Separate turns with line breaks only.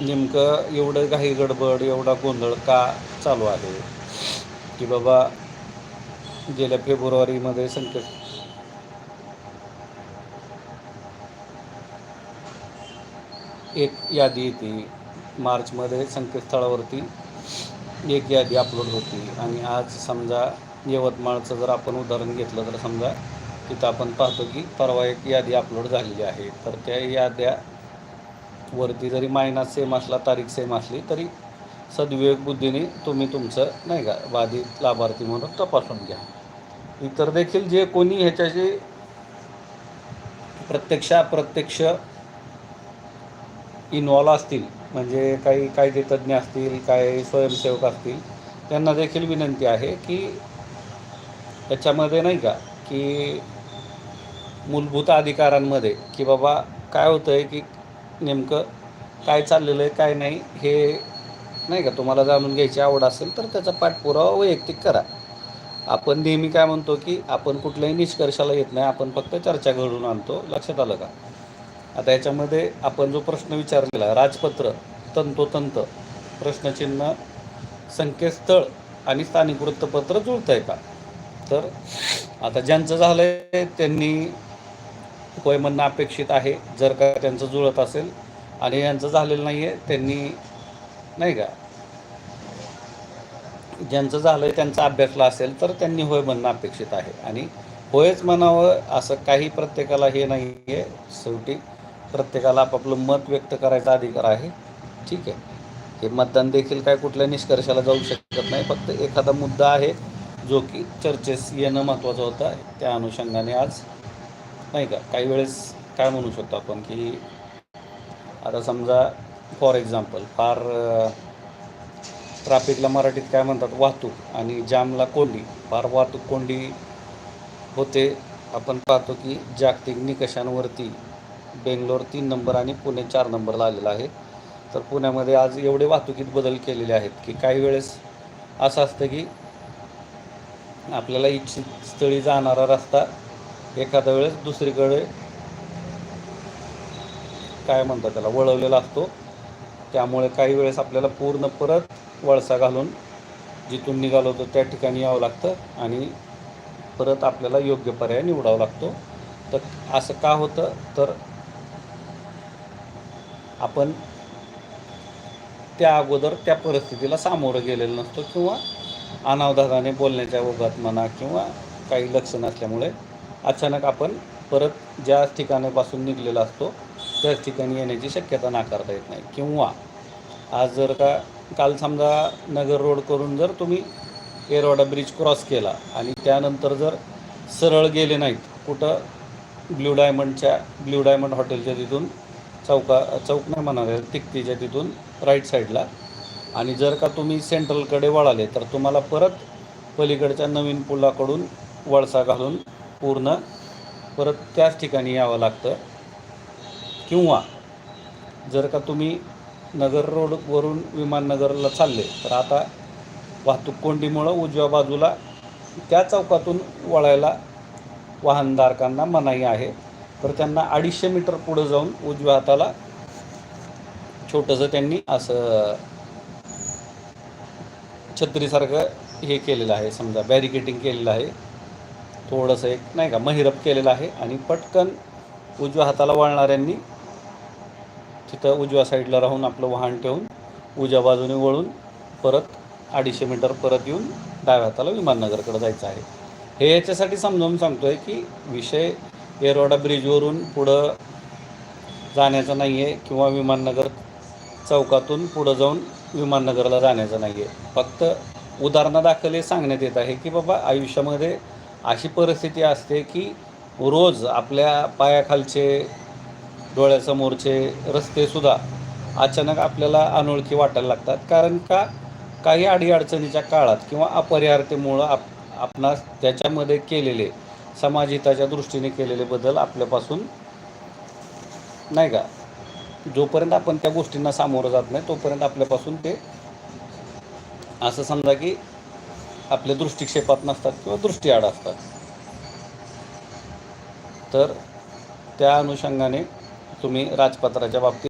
नेमकं एवढं घाई गडबड एवढा गोंधळ का चालू आहे? की बाबा गेल्या फेब्रुवारीमध्ये संकेत एक यादी येते. मार्चमध्ये संकेतस्थळावरती एक यादी अपलोड होती. आणि आज समजा यवतमाळचं जर आपण उदाहरण घेतलं तर समजा तिथं आपण पाहतो की परवा एक यादी अपलोड झालेली आहे. तर त्या याद्या वरती जरी मायनास सेम असला तारीख सेम असली तरी सद्विवेक बुद्धीने तुम्ही तुमचं नाही का बाधित लाभार्थी म्हणून तपासून घ्या. इतर देखील जे कोणी ह्याच्याशी प्रत्यक्ष अप्रत्यक्ष इन्वॉल्व असतील म्हणजे काही कायदेतज्ञ असतील काही स्वयंसेवक असतील त्यांना देखील विनंती आहे की त्याच्यामध्ये नाही का की मूलभूत अधिकारांमध्ये की बाबा काय होतं आहे की नेमकं काय चाललेलं आहे काय नाही हे नाही का तुम्हाला जाणून घ्यायची आवड असेल तर त्याचा पाठपुरावा वैयक्तिक करा. आपण नेहमी काय म्हणतो की आपण कुठल्याही निष्कर्षाला येत नाही आपण फक्त चर्चा घडून आणतो. लक्षात आलं का? आता याच्यामध्ये आपण जो प्रश्न विचारलेला राजपत्र तंतोतंत प्रश्नचिन्ह संकेतस्थळ आणि स्थानिक वृत्तपत्र जुळतं आहे का? तर आता ज्यांचं झालं आहे त्यांनी होय म्हणणं अपेक्षित आहे जर का त्यांचं जुळत असेल. आणि यांचं झालेलं नाही आहे त्यांनी नाही का? ज्यांचं झालं आहे त्यांचा अभ्यासला असेल तर त्यांनी होय म्हणणं अपेक्षित आहे. आणि होयच म्हणावं असं काही प्रत्येकाला हे नाही आहे शेवटी प्रत्येकाला आपापलं मत व्यक्त करायचा अधिकार आहे. ठीक आहे. हे मतदान देखील काय कुठल्या निष्कर्षाला जाऊ शकत नाही फक्त एखादा मुद्दा आहे जो की चर्चेस येणं महत्त्वाचं होतं. त्या अनुषंगाने आज नाही का काही वेळेस काय म्हणू शकतो आपण की आता समजा फॉर एक्झाम्पल फार ट्रॅफिकला मराठीत काय म्हणतात वाहतूक आणि जामला कोंडी. फार वाहतूक कोंडी होते. आपण पाहतो की जागतिक निकषांवरती बेंगलोर तीन नंबर आणि पुणे चार नंबरला आलेला आहे. तर पुण्यामध्ये आज एवढे वाहतुकीत बदल केलेले आहेत की काही वेळेस असं असतं की आपल्याला इच्छित स्थळी जाणारा रस्ता एखाद्या वेळेस दुसरीकडे काय म्हणतात त्याला वळवलेला असतो. त्यामुळे काही वेळेस आपल्याला पूर्ण परत वळसा घालून जिथून निघालो होतो त्या ठिकाणी यावं लागतं आणि परत आपल्याला योग्य पर्याय निवडावा लागतो. तर असं का होतं? तर आपण त्या अगोदर त्या परिस्थितीला सामोरं गेलेलं नसतो किंवा अनावधानाने बोलण्याच्या ओघात म्हणा किंवा काही लक्ष नसल्यामुळे अचानक आपण परत ज्या ठिकाणापासून निघलेला असतो त्याच ठिकाणी येण्याची शक्यता नाकारता येत नाही. किंवा आज जर का काल समजा नगर रोड करून जर तुम्ही एरवाडा ब्रिज क्रॉस केला आणि त्यानंतर जर सरळ गेले नाहीत कुठं ब्ल्यू डायमंडच्या ब्ल्यू डायमंड हॉटेलच्या तिथून चौका चौक नाही म्हणाले तिकतीच्या तिथून राईट साईडला आणि जर का तुम्ही सेंट्रलकडे वळाले तर तुम्हाला परत पलीकडच्या नवीन पुलाकडून वळसा घालून पूर्ण परत त्याच ठिकाणी यावं लागतं. किंवा जर का तुम्ही नगर रोडवरून विमाननगरला चालले तर आता वाहतूक कोंडीमुळं उजव्या बाजूला त्या चौकातून वळायला वाहनधारकांना मनाई आहे. तर त्यांना अडीचशे मीटर पुढं जाऊन उजव्या हाताला छोटंसं त्यांनी असं छत्रीसारखं हे केलेलं आहे समजा बॅरिकेटिंग केलेलं आहे. थोडंसं एक नाही का महिरप केलेलं आहे आणि पटकन उजव्या हाताला वळणाऱ्यांनी तिथं उजव्या साईडला राहून आपलं वाहन ठेवून उजव्या बाजूने वळून परत अडीचशे मीटर परत येऊन डाव्या हाताला विमाननगरकडे जायचं आहे. हे याच्यासाठी समजावून सांगतो आहे की विषय येरवाडा ब्रिजवरून पुढं जाण्याचा नाही आहे किंवा विमाननगर चौकातून पुढं जाऊन विमाननगरला जाण्याचं नाही आहे फक्त उदाहरणादाखल हे सांगण्यात येत आहे की बाबा आयुष्यामध्ये अशी परिस्थिती असते की रोज आपल्या पायाखालचे डोळ्यासमोरचे रस्तेसुद्धा अचानक आपल्याला अनोळखी वाटायला लागतात. कारण का? काही अडीअडचणीच्या काळात किंवा अपरिहार्यतेमुळं आप आपणास त्याच्यामध्ये केलेले समाजहिताच्या दृष्टीने केलेले बदल आपल्यापासून नाही का? जोपर्यंत आपण त्या गोष्टींना सामोरं जात नाही तोपर्यंत आपल्यापासून ते असं समजा की आपल्या दृष्टिक्षेपात नसतात किंवा दृष्टीआड असतात. तर त्या अनुषंगाने तुम्ही राजपत्राच्या बाबतीत